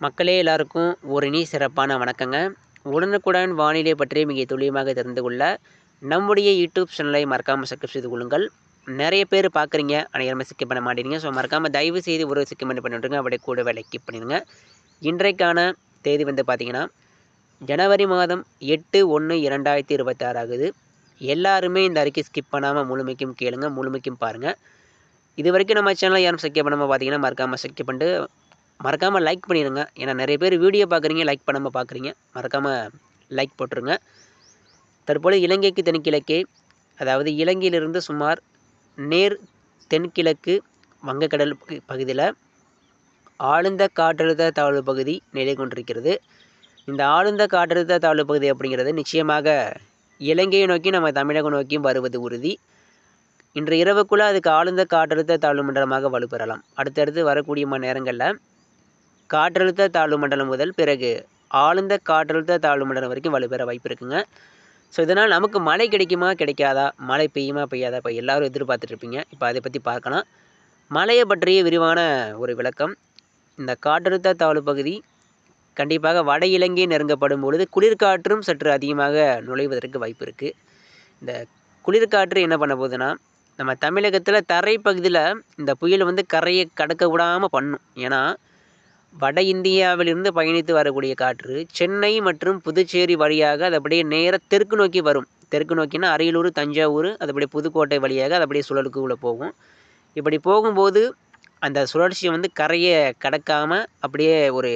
மக்களே எல்லாருக்கும் ஒரு இனி சிறப்பான வணக்கங்க. உடனுக்குடன் வானிலை பற்றி மிக துல்லியமாக தெரிந்து கொள்ள நம்முடைய யூடியூப் சேனலை மறக்காமல் சப்ஸ்கிரைப் செய்து கொள்ளுங்கள். நிறைய பேர் பார்க்குறீங்க அனைவருமே ஸ்கிப் பண்ண மாட்டேங்க. ஸோ மறக்காமல் தயவு செய்து ஒரு ஸ்கிப் பண்ணி பண்ணிவிடுங்க. அப்படியே கூட வேலை கிப் பண்ணிடுங்க. இன்றைக்கான தேதி வந்து பார்த்திங்கன்னா ஜனவரி மாதம் எட்டு ஒன்று இரண்டாயிரத்தி இருபத்தாறு ஆகுது. எல்லாருமே இந்த அறிக்கை ஸ்கிப் பண்ணாமல் முழுமைக்கும் கேளுங்க முழுமைக்கும் பாருங்கள் இது வரைக்கும் நம்ம சேனலை யாரும் சப்ஸ்கிரைப் பண்ணாமல் பார்த்தீங்கன்னா மறக்காமல் சப்ஸ்கிரைப் பண்ணிட்டு மறக்காமல் லைக் பண்ணிடுங்க ஏன்னா நிறைய பேர் வீடியோ பார்க்குறீங்க லைக் பண்ணாமல் பார்க்குறீங்க. மறக்காமல் லைக் போட்டுருங்க. தற்போது இலங்கைக்கு தென்கிழக்கே அதாவது இலங்கையிலிருந்து சுமார் நேர் தென்கிழக்கு வங்கக்கடல் பகு- பகுதியில் ஆழ்ந்த காற்றழுத்த தாழ்வு பகுதி நிலை கொண்டிருக்கிறது. இந்த ஆழ்ந்த காற்றழுத்த தாழ்வு பகுதி அப்படிங்கிறது நிச்சயமாக இலங்கையை நோக்கி நம்ம தமிழகம் நோக்கியும் வருவது உறுதி. இன்று இரவுக்குள்ளே அதுக்கு ஆழ்ந்த காற்றழுத்த தாழ்வு மண்டலமாக வலுப்பெறலாம். அடுத்தடுத்து வரக்கூடிய மணி நேரங்களில் காற்றழுத்த தாழ்வு மண்டலம் முதல் பிறகு ஆழ்ந்த காற்றழுத்த தாழ்வு மண்டலம் வரைக்கும் வலுப்பெற வாய்ப்பு இருக்குங்க. ஸோ இதனால் நமக்கு மழை கிடைக்குமா கிடைக்காதா? மழை பெய்யுமா பெய்யாதா? இப்போ எல்லாரும் எதிர்பார்த்துட்ருப்பீங்க இப்போ அதை பற்றி பார்க்கலாம். மழையை பற்றிய விரிவான ஒரு விளக்கம். இந்த காற்றழுத்த தாழ்வு பகுதி கண்டிப்பாக வட இலங்கை நெருங்கப்படும் பொழுது குளிர்காற்றும் சற்று அதிகமாக நுழைவதற்கு வாய்ப்பு இருக்குது இந்த குளிர்காற்று என்ன பண்ண போகுதுன்னா நம்ம தமிழகத்தில் தரைப்பகுதியில் இந்த புயல் வந்து கரையை கடக்க விடாமல் பண்ணும். ஏன்னா வட இந்தியாவிலிருந்து பயணித்து வரக்கூடிய காற்று சென்னை மற்றும் புதுச்சேரி வழியாக அது அப்படியே நேராக தெற்கு நோக்கி வரும். தெற்கு நோக்கினா அரியலூர் தஞ்சாவூர் அது அப்படியே புதுக்கோட்டை வழியாக அது அப்படியே சுழலுக்குள்ளே போகும். இப்படி போகும்போது அந்த சுழற்சியை வந்து கரையை கடக்காமல் அப்படியே ஒரு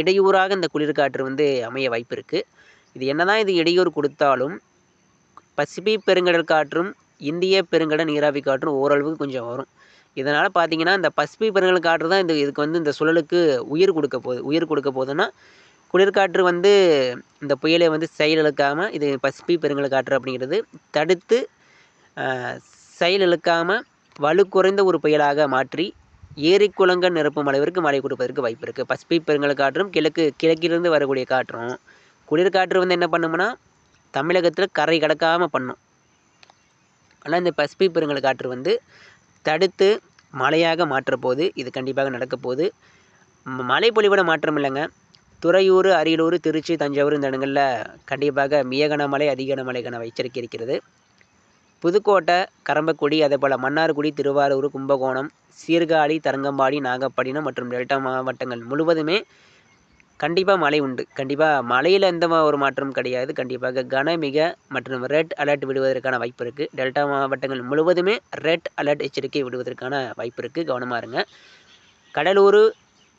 இடையூறாக இந்த குளிர்காற்று வந்து அமைய வாய்ப்பு இருக்குது இது என்னதான் இது இடையூறு கொடுத்தாலும் பசிபிக் பெருங்கடல் காற்றும் இந்திய பெருங்கடல் நீராவி காற்றும் ஓரளவுக்கு கொஞ்சம் வரும். இதனால் பார்த்தீங்கன்னா இந்த பசிபிக் பெருங்கடல் காற்று தான் இந்த இதுக்கு வந்து இந்த சுழலுக்கு உயிர் கொடுக்க போகுது உயிர் கொடுக்க போகுதுன்னா குளிர்காற்று வந்து இந்த புயலை வந்து செயலிழக்காமல் இது பசுமை பெருங்கல் காற்று அப்படிங்கிறது தடுத்து ஆஹ், செயலிழக்காமல் வலு குறைந்த ஒரு புயலாக மாற்றி ஏரி குளங்கள் நிரப்பும் அளவிற்கு மழை கொடுப்பதற்கு வாய்ப்பு இருக்குது பசுமை பெருங்கல் காற்றும் கிழக்கு கிழக்கிலிருந்து வரக்கூடிய காற்றும் குளிர்காற்று வந்து என்ன பண்ணும்னா தமிழகத்தில் கரை கடக்காமல் பண்ணும். ஆனால் இந்த பசுமை பெருங்கல் காற்று வந்து தடுத்து மழையாக மாற்றப்போகுது. இது கண்டிப்பாக நடக்கப்போகுது. மழை மாற்றம் இல்லைங்க. துறையூர் அரியலூர் திருச்சி தஞ்சாவூர் இந்த இடங்களில் கண்டிப்பாக மிக கனமழை அதிக கனமழைக்கான எச்சரிக்கை இருக்கிறது. புதுக்கோட்டை கரம்பக்குடி அதே போல் மன்னார்குடி திருவாரூர் கும்பகோணம் சீர்காழி தரங்கம்பாடி நாகப்பட்டினம் மற்றும் டெல்டா மாவட்டங்கள் முழுவதுமே கண்டிப்பாக மழை உண்டு. கண்டிப்பாக மழையில் எந்த மா- ஒரு மாற்றமும் கிடையாது. கண்டிப்பாக கனமிக மற்றும் ரெட் அலர்ட் விடுவதற்கான வாய்ப்பு இருக்குது டெல்டா மாவட்டங்கள் முழுவதுமே ரெட் அலர்ட் எச்சரிக்கை விடுவதற்கான வாய்ப்பு இருக்குது கவனமாக இருங்க. கடலூர்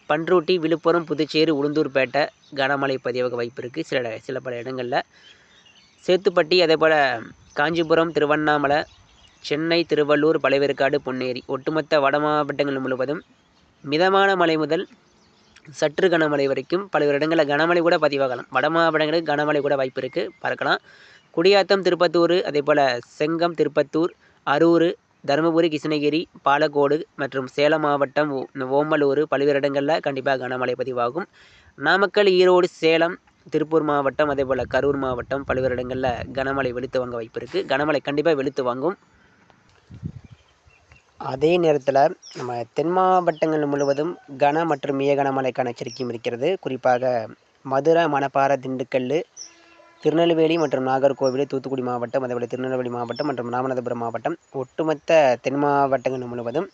பன்ருட்டி விழுப்புரம் புதுச்சேரி உளுந்தூர்பேட்டை கனமழை பதிவாக வாய்ப்பு இருக்குது சில சில பல இடங்களில். சேத்துப்பட்டி அதே போல் காஞ்சிபுரம் திருவண்ணாமலை சென்னை திருவள்ளூர் பழையவேற்காடு பொன்னேரி ஒட்டுமொத்த வட மாவட்டங்கள் முழுவதும் மிதமான மழை முதல் சற்று கனமழை வரைக்கும் பல்வேறு இடங்களில் கனமழை கூட பதிவாகலாம். வட மாவட்டங்களுக்கு கனமழை கூட வாய்ப்பு இருக்குது பார்க்கலாம். குடியாத்தம் திருப்பத்தூர் அதே போல் செங்கம் திருப்பத்தூர் அரூர் தருமபுரி கிருஷ்ணகிரி பாலக்கோடு மற்றும் சேலம் மாவட்டம் ஓமலூர் பல்வேறு இடங்களில் கண்டிப்பாக கனமழை பதிவாகும். நாமக்கல் ஈரோடு சேலம் திருப்பூர் மாவட்டம் அதே போல் கரூர் மாவட்டம் பல்வேறு இடங்களில் கனமழை வெளுத்து வாங்க வாய்ப்பு இருக்குது கனமழை கண்டிப்பாக வெளுத்து வாங்கும். அதே நேரத்தில் நம்ம தென் மாவட்டங்கள் முழுவதும் கன மற்றும் மிக கனமழைக்கான எச்சரிக்கையும் இருக்கிறது. குறிப்பாக மதுரை மணப்பாறை திண்டுக்கல் திருநெல்வேலி மற்றும் நாகர்கோவில் தூத்துக்குடி மாவட்டம் அதேபோல் திருநெல்வேலி மாவட்டம் மற்றும் ராமநாதபுரம் மாவட்டம் ஒட்டுமொத்த தென் மாவட்டங்கள் முழுவதும்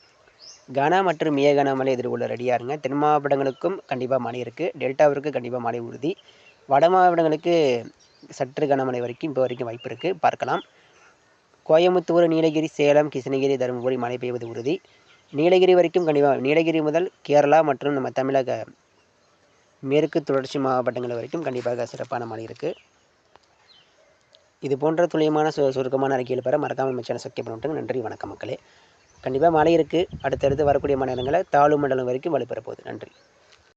கன மற்றும் மிக கனமழை எதிர்கொள்ள ரெடியாக இருங்க. தென் மாவட்டங்களுக்கும் கண்டிப்பாக மழை இருக்குது டெல்டாவிற்கு கண்டிப்பாக மழை உறுதி. வட மாவட்டங்களுக்கு சற்று கனமழை வரைக்கும் இப்போ வரைக்கும் வாய்ப்பு இருக்குது பார்க்கலாம். கோயம்புத்தூர் நீலகிரி சேலம் கிருஷ்ணகிரி தருமபுரி மழை பெய்வது உறுதி. நீலகிரி வரைக்கும் கண்டிப்பாக நீலகிரி முதல் கேரளா மற்றும் நம்ம தமிழக மேற்கு தொடர்ச்சி மாவட்டங்கள் வரைக்கும் கண்டிப்பாக சிறப்பான மழை இருக்குது இது போன்ற துல்லியமான சு சுருக்கமான அறிக்கையில் பெற மறக்காமல் நம்ம சேனல் சப்ஸ்கிரைப் நன்றி வணக்கம் மக்களே. கண்டிப்பாக மழை இருக்குது அடுத்தடுத்து வரக்கூடிய மணி நேரங்களில் தாழ்வு மண்டலம் வரைக்கும் வலுப்பெற போகுது. நன்றி.